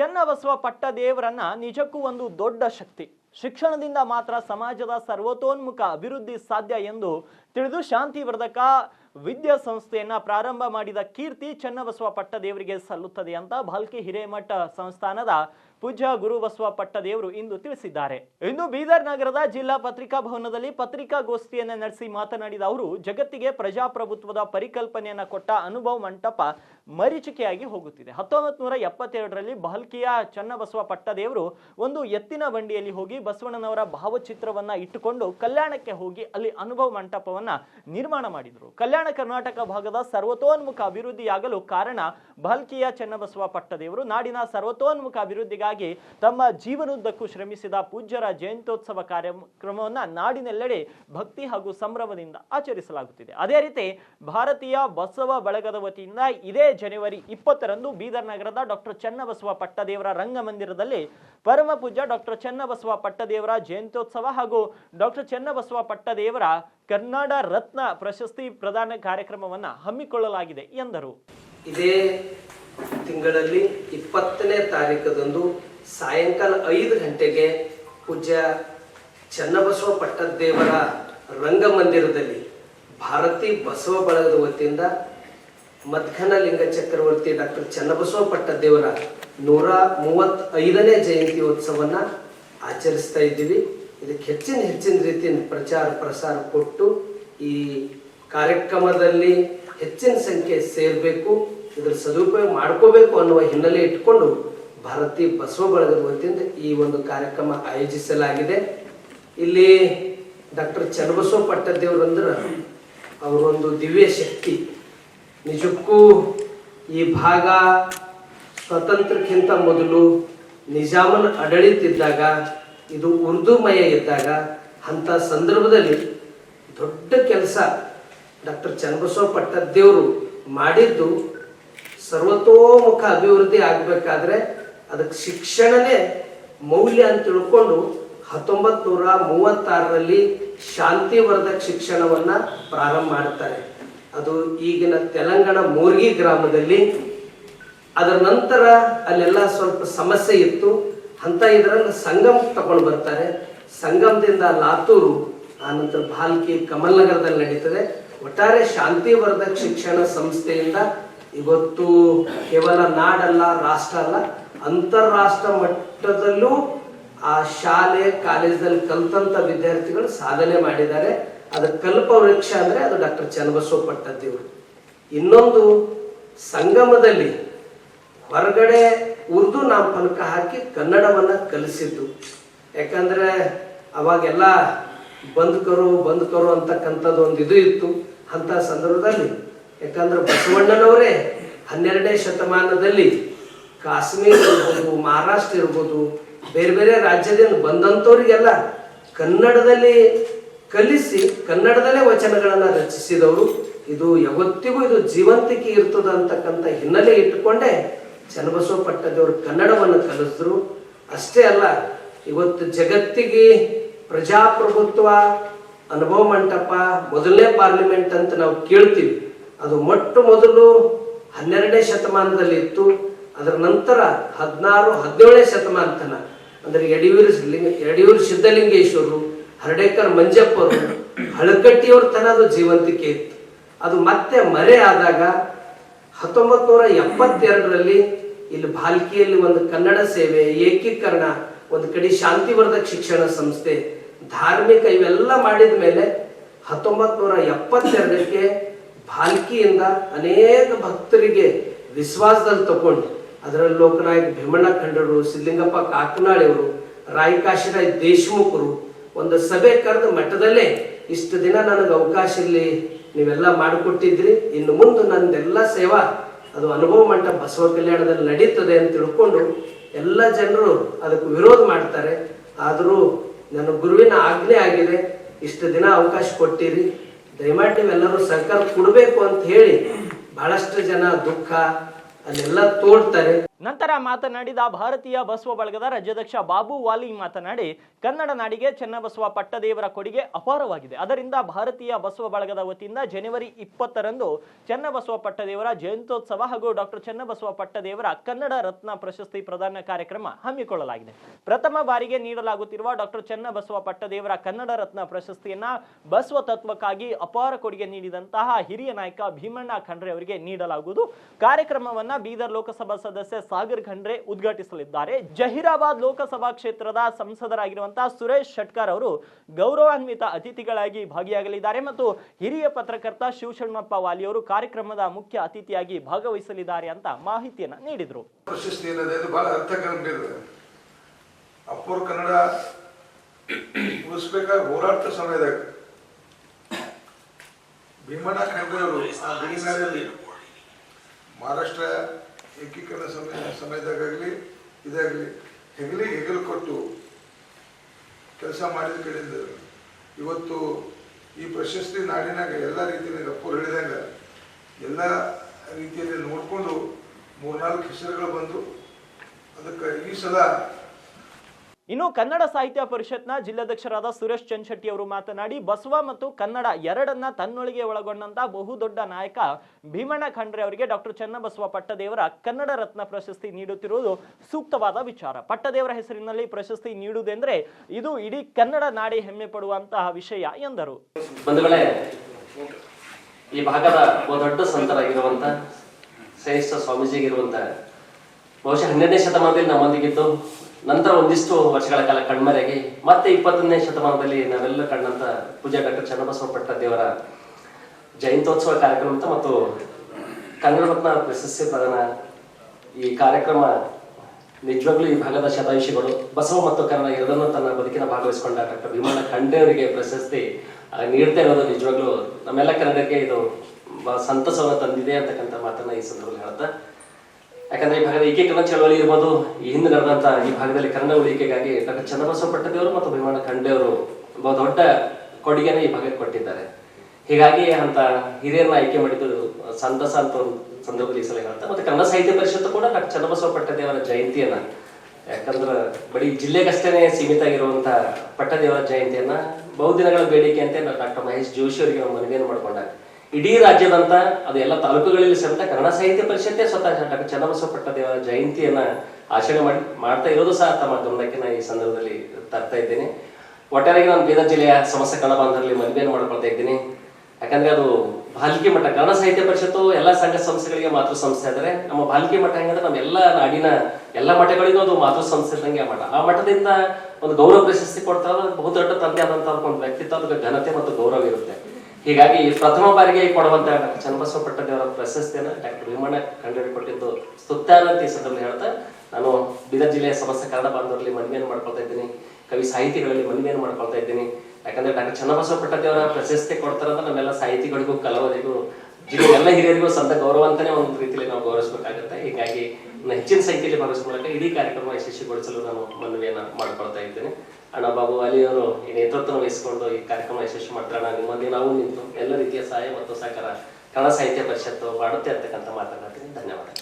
ಚೆನ್ನಬಸವ ಪಟ್ಟದೇವರನ್ನ ನಿಜಕ್ಕೂ ಒಂದು ದೊಡ್ಡ ಶಕ್ತಿ. ಶಿಕ್ಷಣದಿಂದ ಮಾತ್ರ ಸಮಾಜದ ಸರ್ವತೋನ್ಮುಖ ಅಭಿವೃದ್ಧಿ ಸಾಧ್ಯ ಎಂದು ತಿಳಿದು ಶಾಂತಿ ವರ್ಧಕ ವಿದ್ಯಾಸಂಸ್ಥೆಯನ್ನ ಪ್ರಾರಂಭ ಮಾಡಿದ ಕೀರ್ತಿ ಚನ್ನಬಸವ ಪಟ್ಟದೇವರಿಗೆ ಸಲ್ಲುತ್ತದೆ ಅಂತ ಭಾಲ್ಕಿ ಹಿರೇಮಠ ಸಂಸ್ಥಾನದ ಪೂಜ್ಯ ಗುರುಬಸವ ಪಟ್ಟದೇವರು ಇಂದು ತಿಳಿಸಿದ್ದಾರೆ. ಇಂದು ಬೀದರ್ ನಗರದ ಜಿಲ್ಲಾ ಪತ್ರಿಕಾ ಭವನದಲ್ಲಿ ಪತ್ರಿಕಾಗೋಷ್ಠಿಯನ್ನ ನಡೆಸಿ ಮಾತನಾಡಿದ ಅವರು, ಜಗತ್ತಿಗೆ ಪ್ರಜಾಪ್ರಭುತ್ವದ ಪರಿಕಲ್ಪನೆಯನ್ನ ಕೊಟ್ಟ ಅನುಭವ ಮಂಟಪ ಮರೀಚಿಕೆಯಾಗಿ ಹೋಗುತ್ತಿದೆ. ಹತ್ತೊಂಬತ್ತು ನೂರ ಎಪ್ಪತ್ತೆರಡರಲ್ಲಿ ಭಾಲ್ಕಿಯ ಚನ್ನಬಸವ ಪಟ್ಟದೇವರು ಒಂದು ಎತ್ತಿನ ಬಂಡಿಯಲ್ಲಿ ಹೋಗಿ ಬಸವಣ್ಣನವರ ಭಾವಚಿತ್ರವನ್ನ ಇಟ್ಟುಕೊಂಡು ಕಲ್ಯಾಣಕ್ಕೆ ಹೋಗಿ ಅಲ್ಲಿ ಅನುಭವ ಮಂಟಪವನ್ನ ನಿರ್ಮಾಣ ಮಾಡಿದರು. ಕಲ್ಯಾಣ ಕರ್ನಾಟಕ ಭಾಗದ ಸರ್ವತೋನ್ಮುಖ ಅಭಿವೃದ್ಧಿಯಾಗಲು ಕಾರಣ ಭಲ್ಕಿಯ ಚನ್ನಬಸವ ಪಟ್ಟದೇವರು. ನಾಡಿನ ಸರ್ವತೋನ್ಮುಖ ಅಭಿವೃದ್ಧಿಗಾಗಿ ತಮ್ಮ ಜೀವನದಕ್ಕೂ ಶ್ರಮಿಸಿದ ಪೂಜ್ಯರ ಜಯಂತ್ಯೋತ್ಸವ ಕಾರ್ಯಕ್ರಮವನ್ನು ನಾಡಿನೆಲ್ಲೆಡೆ ಭಕ್ತಿ ಹಾಗೂ ಸಂಭ್ರಮದಿಂದ ಆಚರಿಸಲಾಗುತ್ತಿದೆ. ಅದೇ ರೀತಿ ಭಾರತೀಯ ಬಸವ ಬಳಗದ ವತಿಯಿಂದ ಇದೇ ಜನವರಿ ಇಪ್ಪತ್ತರಂದು ಬೀದರ್ ನಗರದ ಡಾಕ್ಟರ್ ಚನ್ನಬಸವ ಪಟ್ಟದೇವರ ರಂಗಮಂದಿರದಲ್ಲಿ ಪರಮ ಪೂಜ್ಯ ಡಾಕ್ಟರ್ ಚನ್ನಬಸವ ಪಟ್ಟದೇವರ ಜಯಂತ್ಯೋತ್ಸವ ಹಾಗೂ ಡಾಕ್ಟರ್ ಚನ್ನಬಸವ ಪಟ್ಟದೇವರ ಕನ್ನಡ ರತ್ನ ಪ್ರಶಸ್ತಿ ಪ್ರದಾನ ಕಾರ್ಯಕ್ರಮವನ್ನು ಹಮ್ಮಿಕೊಳ್ಳಲಾಗಿದೆ ಎಂದರು. ಇದೇ ತಿಂಗಳಲ್ಲಿ ಇಪ್ಪತ್ತನೇ ತಾರೀಕದಂದು ಸಾಯಂಕಾಲ ಐದು ಗಂಟೆಗೆ ಪೂಜ್ಯ ಚನ್ನಬಸವ ಪಟ್ಟದೇವರ ರಂಗಮಂದಿರದಲ್ಲಿ ಭಾರತಿ ಬಸವ ಬಳಗದ ವತಿಯಿಂದ ಮಧ್ಯಾಹ್ನ ಲಿಂಗ ಚಕ್ರವರ್ತಿ ಡಾಕ್ಟರ್ ಚನ್ನಬಸವ ಪಟ್ಟದೇವರ ನೂರ ಮೂವತ್ತೈದನೇ ಜಯಂತಿ ಉತ್ಸವವನ್ನು ಆಚರಿಸ್ತಾ ಇದ್ದೀವಿ. ಇದಕ್ಕೆ ಹೆಚ್ಚಿನ ಹೆಚ್ಚಿನ ರೀತಿಯ ಪ್ರಚಾರ ಪ್ರಸಾರ ಕೊಟ್ಟು ಈ ಕಾರ್ಯಕ್ರಮದಲ್ಲಿ ಹೆಚ್ಚಿನ ಸಂಖ್ಯೆ ಸೇರಬೇಕು, ಇದರ ಸದುಪಯೋಗ ಮಾಡ್ಕೋಬೇಕು ಅನ್ನುವ ಹಿನ್ನೆಲೆ ಇಟ್ಕೊಂಡು ಭಾರತೀಯ ಬಸವ ಬಳಗದ ವತಿಯಿಂದ ಈ ಒಂದು ಕಾರ್ಯಕ್ರಮ ಆಯೋಜಿಸಲಾಗಿದೆ. ಇಲ್ಲಿ ಡಾಕ್ಟರ್ ಚನ್ನಬಸವ ಪಟ್ಟದೇವ್ರು ಅಂದ್ರೆ ಅವರೊಂದು ದಿವ್ಯ ಶಕ್ತಿ, ನಿಜಕ್ಕೂ ಈ ಭಾಗ ಸ್ವತಂತ್ರಕ್ಕಿಂತ ಮೊದಲು ನಿಜಾಮನ ಆಡಳಿತ ಇದ್ದಾಗ ಇದು ಉರ್ದುಮಯ ಇದ್ದಾಗ ಅಂಥ ಸಂದರ್ಭದಲ್ಲಿ ದೊಡ್ಡ ಕೆಲಸ ಡಾಕ್ಟರ್ ಚನ್ನಬಸವ ಪಟ್ಟದೇವರು ಮಾಡಿದ್ದು ಸರ್ವತೋಮುಖ ಅಭಿವೃದ್ಧಿ ಆಗಬೇಕಾದ್ರೆ ಅದಕ್ಕೆ ಶಿಕ್ಷಣನೇ ಮೌಲ್ಯ ಅಂತ ತಿಳ್ಕೊಂಡು ಹತ್ತೊಂಬತ್ ನೂರ ಮೂವತ್ತಾರರಲ್ಲಿ ಶಾಂತಿವರ್ಧಕ ಶಿಕ್ಷಣವನ್ನ ಪ್ರಾರಂಭ ಮಾಡ್ತಾರೆ. ಅದು ಈಗಿನ ತೆಲಂಗಾಣ ಮೋರ್ಗಿ ಗ್ರಾಮದಲ್ಲಿ. ಅದರ ನಂತರ ಅಲ್ಲೆಲ್ಲ ಸ್ವಲ್ಪ ಸಮಸ್ಯೆ ಇತ್ತು. ಅಂತ ಇದರಲ್ಲಿ ಸಂಗಮ್ ತಗೊಂಡು ಬರ್ತಾರೆ. ಸಂಗಮದಿಂದ ಲಾತೂರು ಆನಂತರ ಭಾಲ್ಕಿ ಕಮಲ್ ನಗರದಲ್ಲಿ ನಡೀತದೆ. ಒಟ್ಟಾರೆ ಶಾಂತಿವರ್ಧಕ ಶಿಕ್ಷಣ ಸಂಸ್ಥೆಯಿಂದ ಇವತ್ತು ಕೇವಲ ನಾಡಲ್ಲ, ರಾಷ್ಟ್ರ ಅಲ್ಲ, ಅಂತಾರಾಷ್ಟ್ರ ಮಟ್ಟದಲ್ಲೂ ಆ ಶಾಲೆ ಕಾಲೇಜಲ್ಲಿ ಕಲ್ತಂತ ವಿದ್ಯಾರ್ಥಿಗಳು ಸಾಧನೆ ಮಾಡಿದ್ದಾರೆ. ಅದು ಕಲ್ಪ ವೃಕ್ಷ ಅಂದ್ರೆ ಅದು ಡಾಕ್ಟರ್ ಚನ್ನಬಸವ ಪಟ್ಟದೇವರು ಇನ್ನೊಂದು ಸಂಗಮದಲ್ಲಿ ಹೊರಗಡೆ ಉರ್ದು ನಾಮಫಲಕ ಹಾಕಿ ಕನ್ನಡವನ್ನ ಕಲಿಸಿದ್ದು. ಯಾಕಂದ್ರೆ ಅವಾಗೆಲ್ಲ ಬಂದ್ಕರು ಬಂದ್ಕರು ಬಂದ್ ಕರು ಅಂತಕ್ಕಂಥದ್ದು ಒಂದು ಇದು ಇತ್ತು ಅಂತ ಸಂದರ್ಭದಲ್ಲಿ. ಯಾಕಂದ್ರೆ ಬಸವಣ್ಣನವರೇ ಹನ್ನೆರಡನೇ ಶತಮಾನದಲ್ಲಿ ಕಾಶ್ಮೀರ ಇರ್ಬೋದು, ಮಹಾರಾಷ್ಟ್ರ ಇರ್ಬೋದು, ಬೇರೆ ಬೇರೆ ರಾಜ್ಯದಿಂದ ಬಂದಂಥವರಿಗೆಲ್ಲ ಕನ್ನಡದಲ್ಲಿ ಕಲಿಸಿ, ಕನ್ನಡದಲ್ಲೇ ವಚನಗಳನ್ನು ರಚಿಸಿದವರು. ಇದು ಯಾವತ್ತಿಗೂ ಇದು ಜೀವಂತಿಕೆ ಇರ್ತದೆ ಅಂತಕ್ಕಂಥ ಹಿನ್ನೆಲೆ ಇಟ್ಟುಕೊಂಡೇ ಚನ್ನಬಸವ ಕನ್ನಡವನ್ನು ಕಲಿಸಿದ್ರು. ಅಷ್ಟೇ ಅಲ್ಲ, ಇವತ್ತು ಜಗತ್ತಿಗೆ ಪ್ರಜಾಪ್ರಭುತ್ವ, ಅನುಭವ ಮಂಟಪ, ಮೊದಲನೇ ಪಾರ್ಲಿಮೆಂಟ್ ಅಂತ ನಾವು ಕೇಳ್ತೀವಿ. ಅದು ಮೊಟ್ಟ ಮೊದಲು ಹನ್ನೆರಡನೇ ಶತಮಾನದಲ್ಲಿ ಇತ್ತು. ಅದರ ನಂತರ ಹದಿನಾರು, ಹದಿನೇಳನೇ ಶತಮಾನ ತನ ಅಂದ್ರೆ ಯಡಿಯೂರು ಯಡಿಯೂರು ಸಿದ್ದಲಿಂಗೇಶ್ವರರು ಹರಡೇಕರ್ ಮಂಜಪ್ಪರು, ಹಳಕಟ್ಟಿಯವ್ರ ತನ ಅದು ಜೀವಂತಿಕೆ ಇತ್ತು. ಅದು ಮತ್ತೆ ಮರೆ ಆದಾಗ ಹತ್ತೊಂಬತ್ ನೂರ ಎಪ್ಪತ್ತೆರಡರಲ್ಲಿ ಇಲ್ಲಿ ಭಾಲ್ಕಿಯಲ್ಲಿ ಒಂದು ಕನ್ನಡ ಸೇವೆ, ಏಕೀಕರಣ, ಒಂದು ಕಡೆ ಶಾಂತಿವರ್ಧಕ ಶಿಕ್ಷಣ ಸಂಸ್ಥೆ, ಧಾರ್ಮಿಕ ಇವೆಲ್ಲ ಮಾಡಿದ ಮೇಲೆ ಹತ್ತೊಂಬತ್ ನೂರ ಎಪ್ಪತ್ತೆರಡಕ್ಕೆ ಭಾಲ್ಕಿಯಿಂದ ಅನೇಕ ಭಕ್ತರಿಗೆ ವಿಶ್ವಾಸದಲ್ಲಿ ತಗೊಂಡು ಅದರಲ್ಲಿ ಲೋಕನಾಯಕ ಭೀಮಣ್ಣ ಖಂಡರು ಸಿದ್ಲಿಂಗಪ್ಪ ಕಾಕನಾಳಿಯವರು ರಾಯಕಾಶಿರಾಯ್ ದೇಶಮುಖರು ಒಂದು ಸಭೆ ಕರೆದು ಮಠದಲ್ಲೇ ಇಷ್ಟು ದಿನ ನನಗೆ ಅವಕಾಶ ಇಲ್ಲಿ ನೀವೆಲ್ಲ ಮಾಡಿಕೊಟ್ಟಿದ್ರಿ. ಇನ್ನು ಮುಂದೆ ನಂದೆಲ್ಲ ಸೇವಾ ಅದು ಅನುಭವ ಮಂಟಪ ಬಸವ ಕಲ್ಯಾಣದಲ್ಲಿ ನಡೀತದೆ ಅಂತ ತಿಳ್ಕೊಂಡು ಎಲ್ಲ ಜನರು ಅದಕ್ಕೆ ವಿರೋಧ ಮಾಡ್ತಾರೆ. ಆದರೂ ನನ್ನ ಗುರುವಿನ ಆಜ್ಞೆ ಆಗಿದೆ. ಇಷ್ಟು ದಿನ ಅವಕಾಶ ಕೊಟ್ಟಿರಿ. ದಯಮಾಡಿ ನೀವೆಲ್ಲರೂ ಸಹಕಾರ ಕೊಡಬೇಕು ಅಂತ ಹೇಳಿ ಬಹಳಷ್ಟು ಜನ ದುಃಖ, ಅಲ್ಲೆಲ್ಲ ತೋಡ್ತಾರೆ. ನಂತರ ಮಾತನಾಡಿದ ಭಾರತೀಯ ಬಸವ ಬಳಗದ ರಾಜ್ಯಾಧ್ಯಕ್ಷ ಬಾಬು ವಾಲಿ ಮಾತನಾಡಿ, ಕನ್ನಡ ನಾಡಿಗೆ ಚೆನ್ನಬಸವ ಪಟ್ಟದೇವರ ಕೊಡುಗೆ ಅಪಾರವಾಗಿದೆ. ಅದರಿಂದ ಭಾರತೀಯ ಬಸವ ಬಳಗದ ವತಿಯಿಂದ ಜನವರಿ ಇಪ್ಪತ್ತರಂದು ಚೆನ್ನಬಸವ ಪಟ್ಟದೇವರ ಜಯಂತ್ಯೋತ್ಸವ ಹಾಗೂ ಡಾಕ್ಟರ್ ಚೆನ್ನಬಸವ ಪಟ್ಟದೇವರ ಕನ್ನಡ ರತ್ನ ಪ್ರಶಸ್ತಿ ಪ್ರದಾನ ಕಾರ್ಯಕ್ರಮ ಹಮ್ಮಿಕೊಳ್ಳಲಾಗಿದೆ. ಪ್ರಥಮ ಬಾರಿಗೆ ನೀಡಲಾಗುತ್ತಿರುವ ಡಾಕ್ಟರ್ ಚೆನ್ನಬಸವ ಪಟ್ಟದೇವರ ಕನ್ನಡ ರತ್ನ ಪ್ರಶಸ್ತಿಯನ್ನ ಬಸವ ತತ್ವಕ್ಕಾಗಿ ಅಪಾರ ಕೊಡುಗೆ ನೀಡಿದಂತಹ ಹಿರಿಯ ನಾಯಕ ಭೀಮಣ್ಣ ಖಂಡ್ರೆ ಅವರಿಗೆ ನೀಡಲಾಗುವುದು. ಕಾರ್ಯಕ್ರಮವನ್ನ ಬೀದರ್ ಲೋಕಸಭಾ ಸದಸ್ಯ ಸಾಗರ್ ಖಂಡ್ರೆ ಉದ್ಘಾಟಿಸಲಿದ್ದಾರೆ. ಜಹೀರಾಬಾದ್ ಲೋಕಸಭಾ ಕ್ಷೇತ್ರದ ಸಂಸದರಾಗಿರುವಂತಹ ಸುರೇಶ್ ಶೆಟ್ಕರ್ ಅವರು ಗೌರವಾನ್ವಿತ ಅತಿಥಿಗಳಾಗಿ ಭಾಗಿಯಾಗಲಿದ್ದಾರೆ ಮತ್ತು ಹಿರಿಯ ಪತ್ರಕರ್ತ ಶಿವಶಣ್ಣಪ್ಪ ವಾಲಿ ಅವರು ಕಾರ್ಯಕ್ರಮದ ಮುಖ್ಯ ಅತಿಥಿಯಾಗಿ ಭಾಗವಹಿಸಲಿದ್ದಾರೆ ಅಂತ ಮಾಹಿತಿಯನ್ನು ನೀಡಿದರು. ಮಹಾರಾಷ್ಟ್ರ ಏಕೀಕರಣ ಸಮಯ ಸಮಯದಾಗಲಿ ಇದಾಗಲಿ. ಹೆಗಲಿ ಹೆಗಲು ಕೊಟ್ಟು ಕೆಲಸ ಮಾಡಿದ ಕಡೆಯಿಂದ ಇವತ್ತು ಈ ಪ್ರಶಸ್ತಿ ನಾಡಿನಾಗ ಎಲ್ಲ ರೀತಿಯಲ್ಲಿ ಅಪ್ಪರು ಹೇಳಿದಾಗ ಎಲ್ಲ ರೀತಿಯಲ್ಲಿ ನೋಡಿಕೊಂಡು ಮೂರ್ನಾಲ್ಕು ಹೆಸರುಗಳು ಬಂದು ಅದಕ್ಕೆ ಈ ಸಲ ಇನ್ನು ಕನ್ನಡ ಸಾಹಿತ್ಯ ಪರಿಷತ್ನ ಜಿಲ್ಲಾಧ್ಯಕ್ಷರಾದ ಸುರೇಶ್ ಚಂದ್ಶೆಟ್ಟಿ ಅವರು ಮಾತನಾಡಿ, ಬಸವ ಮತ್ತು ಕನ್ನಡ ಎರಡನ್ನ ತನ್ನೊಳಗೆ ಒಳಗೊಂಡಂತ ಬಹುದೊಡ್ಡ ನಾಯಕ ಭೀಮಣ್ಣ ಖಂಡ್ರೆ ಅವರಿಗೆ ಡಾಕ್ಟರ್ ಚನ್ನಬಸವ ಪಟ್ಟದೇವರ ಕನ್ನಡ ರತ್ನ ಪ್ರಶಸ್ತಿ ನೀಡುತ್ತಿರುವುದು ಸೂಕ್ತವಾದ ವಿಚಾರ. ಪಟ್ಟದೇವರ ಹೆಸರಿನಲ್ಲಿ ಪ್ರಶಸ್ತಿ ನೀಡುವುದೆಂದ್ರೆ ಇದು ಇಡೀ ಕನ್ನಡ ನಾಡಿ ಹೆಮ್ಮೆ ಪಡುವಂತಹ ವಿಷಯ ಎಂದರು. ಈ ಭಾಗದ ಸಂತರ ಇರುವಂತ ಸಂತರಾಗಿರುವಂತ ಶ್ರೇಷ್ಠ ಸ್ವಾಮೀಜಿಗಿರುವಂತ ಬಹುಶಃ ಹನ್ನೆರಡನೇ ಶತಮಾನದಲ್ಲಿ ನಮ್ಮೊಂದಿಗಿದ್ದು, ನಂತರ ಒಂದಿಷ್ಟು ವರ್ಷಗಳ ಕಾಲ ಕಣ್ಮರೆಯಾಗಿ ಮತ್ತೆ ಇಪ್ಪತ್ತೊಂದನೇ ಶತಮಾನದಲ್ಲಿ ನಾವೆಲ್ಲ ಕಂಡಂತ ಪೂಜಾ ಡಾಕ್ಟರ್ ಚನ್ನಬಸವ ಪಟ್ಟದೇವರ ಜಯಂತ್ಯೋತ್ಸವ ಕಾರ್ಯಕ್ರಮ ಮತ್ತು ಕನ್ನಡ ರತ್ನ ಪ್ರಶಸ್ತಿ ಪ್ರದಾನ ಈ ಕಾರ್ಯಕ್ರಮ ನಿಜವಾಗ್ಲೂ ಈ ಭಾಗದ ಶತಾಯುಷಿಗಳು, ಬಸವ ಮತ್ತು ಕನ್ನಡ ಎರಡನ್ನೂ ತನ್ನ ಬದುಕಿನ ಭಾಗವಹಿಸಿಕೊಂಡ ಡಾಕ್ಟರ್ ಭೀಮಣ್ಣ ಖಂಡೆಯವರಿಗೆ ಪ್ರಶಸ್ತಿ ನೀಡ್ತಾ ಇರೋದು ನಿಜವಾಗ್ಲೂ ನಮ್ಮೆಲ್ಲ ಕನ್ನಡಕ್ಕೆ ಇದು ಸಂತಸವನ್ನು ತಂದಿದೆ ಅಂತಕ್ಕಂಥ ಮಾತನ್ನ ಈ ಸಂದರ್ಭದಲ್ಲಿ ಹೇಳ್ತಾ ಯಾಕಂದ್ರೆ ಈ ಭಾಗದ ಏಕೀಕರಣ ಚಳವಳಿ ಇರ್ಬೋದು. ಈ ಹಿಂದೆ ನಡೆದಂತ ಈ ಭಾಗದಲ್ಲಿ ಕನ್ನಡ ಉಳಿಕೆಗಾಗಿ ಡಾಕ್ಟರ್ ಚನ್ನಬಸವ ಪಟ್ಟದೇವರು ಮತ್ತು ಭೀಮಣ್ಣ ಖಂಡೆ ಅವರು ಬಹು ದೊಡ್ಡ ಕೊಡುಗೆನ ಈ ಭಾಗಕ್ಕೆ ಕೊಟ್ಟಿದ್ದಾರೆ. ಹೀಗಾಗಿ ಅಂತ ಹಿರಿಯರನ್ನ ಆಯ್ಕೆ ಮಾಡಿದ್ದು ಸಂತಸ ಅಂತ ಒಂದು ಸಂದರ್ಭದಲ್ಲಿ ಈ ಸಲ ಹೇಳ್ತಾರೆ. ಮತ್ತೆ ಕನ್ನಡ ಸಾಹಿತ್ಯ ಪರಿಷತ್ತು ಕೂಡ ಡಾಕ್ಟರ್ ಚನ್ನಬಸವ ಪಟ್ಟದೇವರ ಜಯಂತಿಯನ್ನ, ಯಾಕಂದ್ರೆ ಬರೀ ಜಿಲ್ಲೆಗಷ್ಟೇ ಸೀಮಿತ ಆಗಿರುವಂತ ಪಟ್ಟದೇವರ ಜಯಂತಿಯನ್ನ ಬಹುದಿನಗಳ ಬೇಡಿಕೆ ಅಂತ ಡಾಕ್ಟರ್ ಮಹೇಶ್ ಜೋಶಿ ಅವರಿಗೆ ನಾವು ಮನವಿಯನ್ನು ಮಾಡ್ಕೊಂಡಾಗ. ಇಡೀ ರಾಜ್ಯದಂತ, ಅದು ಎಲ್ಲ ತಾಲೂಕುಗಳಲ್ಲಿ ಸಮೇತ ಕನ್ನಡ ಸಾಹಿತ್ಯ ಪರಿಷತ್ತೇ ಸ್ವತಃ ಡಾಕ್ಟರ್ ದೇವರ ಪಟ್ಟದೇವರ ಜಯಂತಿಯನ್ನ ಆಚರಣೆ ಮಾಡಿ, ಮಾಡ್ತಾ ಇರೋದು ಸಹ ತಮ್ಮ ಗಮನಕ್ಕೆ ನಾನು ಈ ಸಂದರ್ಭದಲ್ಲಿ ತರ್ತಾ ಇದ್ದೇನೆ. ಒಟ್ಟಾರೆಯಾಗಿ ನಾನು ಬೀದರ್ ಜಿಲ್ಲೆಯ ಸಮಸ್ತ ಕನ್ನಡ ಬಾಂಧವರಲ್ಲಿ ಮನವಿಯನ್ನು ಮಾಡ್ಕೊಳ್ತಾ ಇದ್ದೀನಿ. ಯಾಕಂದ್ರೆ ಅದು ಬಾಲ್ಕಿ ಮಠ ಕನ್ನಡ ಸಾಹಿತ್ಯ ಪರಿಷತ್ತು ಎಲ್ಲ ಸಂಘ ಸಂಸ್ಥೆಗಳಿಗೆ ಮಾತೃ ಸಂಸ್ಥೆ ಆದರೆ, ನಮ್ಮ ಬಾಲ್ಕಿ ಮಠ ಹೆಂಗಂದ್ರೆ ನಮ್ಮ ಎಲ್ಲ ನಾಡಿನ ಎಲ್ಲ ಮಠಗಳಿಗೂ ಅದು ಮಾತೃ ಸಂಸ್ಥೆ ಇದ್ದಂಗೆ ಮಠ. ಆ ಮಠದಿಂದ ಒಂದು ಗೌರವ ಪ್ರಶಸ್ತಿ ಕೊಡ್ತಾರೆ ಅದು ಬಹುದೊಡ್ಡ ತಂದೆ ಆದಂತಹ ಒಂದು ವ್ಯಕ್ತಿತ್ವ ಅದಕ್ಕೆ ಘನತೆ ಮತ್ತು ಗೌರವ ಇರುತ್ತೆ. ಹೀಗಾಗಿ ಪ್ರಥಮ ಬಾರಿಗೆ ಕೊಡುವಂತ ಡಾಕ್ಟರ್ ಚನ್ನಬಸವ ಪಟ್ಟದೇವರ ಪ್ರಶಸ್ತಿಯನ್ನು ಡಾಕ್ಟರ್ ಭೀಮಣ್ಣ ಖಂಡೇರಿ ಕೊಟ್ಟಿದ್ದು ಸ್ತುತ್ಯಾನಂತ ಈ ಸಂದರ್ಭದಲ್ಲಿ ಹೇಳ್ತಾ, ನಾನು ಬೀದರ್ ಜಿಲ್ಲೆಯ ಸಮಸ್ತ ಕನ್ನಡ ಬಾಂಧವರಲ್ಲಿ ಮನವಿಯನ್ನು ಮಾಡ್ಕೊಳ್ತಾ ಇದ್ದೀನಿ, ಕವಿ ಸಾಹಿತಿಗಳಲ್ಲಿ ಮನವಿಯನ್ನು ಮಾಡ್ಕೊಳ್ತಾ ಇದ್ದೀನಿ. ಯಾಕಂದ್ರೆ ಡಾಕ್ಟರ್ ಚನ್ನಬಸವ ಪಟ್ಟದೇವರ ಪ್ರಶಸ್ತಿ ಕೊಡ್ತಾರಂದ್ರೆ ನಮ್ಮೆಲ್ಲ ಸಾಹಿತಿಗಳಿಗೂ, ಕಲಾವಿದರಿಗೂ ಜಿಲ್ಲೆ ಎಲ್ಲ ಹಿರಿಯರಿಗೂ ಸಂತ ಗೌರವ ಅಂತಾನೆ ಒಂದು ರೀತಿಯಲ್ಲಿ ನಾವು ಗೌರವಿಸಬೇಕಾಗುತ್ತೆ. ಹೀಗಾಗಿ ಹೆಚ್ಚಿನ ಸಂಖ್ಯೆಯಲ್ಲಿ ಮೂಲಕ ಇಡೀ ಕಾರ್ಯಕ್ರಮ ಯಶಸ್ವಿಗೊಳಿಸಲು ನಾನು ಮನವಿಯನ್ನು ಮಾಡ್ಕೊಳ್ತಾ ಇದ್ದೇನೆ. ಅಣ್ಣ ಬಾಬು ಅಲಿಯವರು ಈ ನೇತೃತ್ವ ವಹಿಸಿಕೊಂಡು ಈ ಕಾರ್ಯಕ್ರಮ ಯಶಸ್ವಿ ಮಾಡ್ತಾರೆ. ನಿಮ್ಮೊಂದಿಗೆ ನಾವು ನಿಂತು ಎಲ್ಲ ರೀತಿಯ ಸಹಾಯ ಮತ್ತು ಸಹಕಾರ ಕನ್ನಡ ಸಾಹಿತ್ಯ ಪರಿಷತ್ತು ಮಾಡುತ್ತೆ ಅಂತಕ್ಕಂಥ ಮಾತನಾಡ್ತೀನಿ ಧನ್ಯವಾದ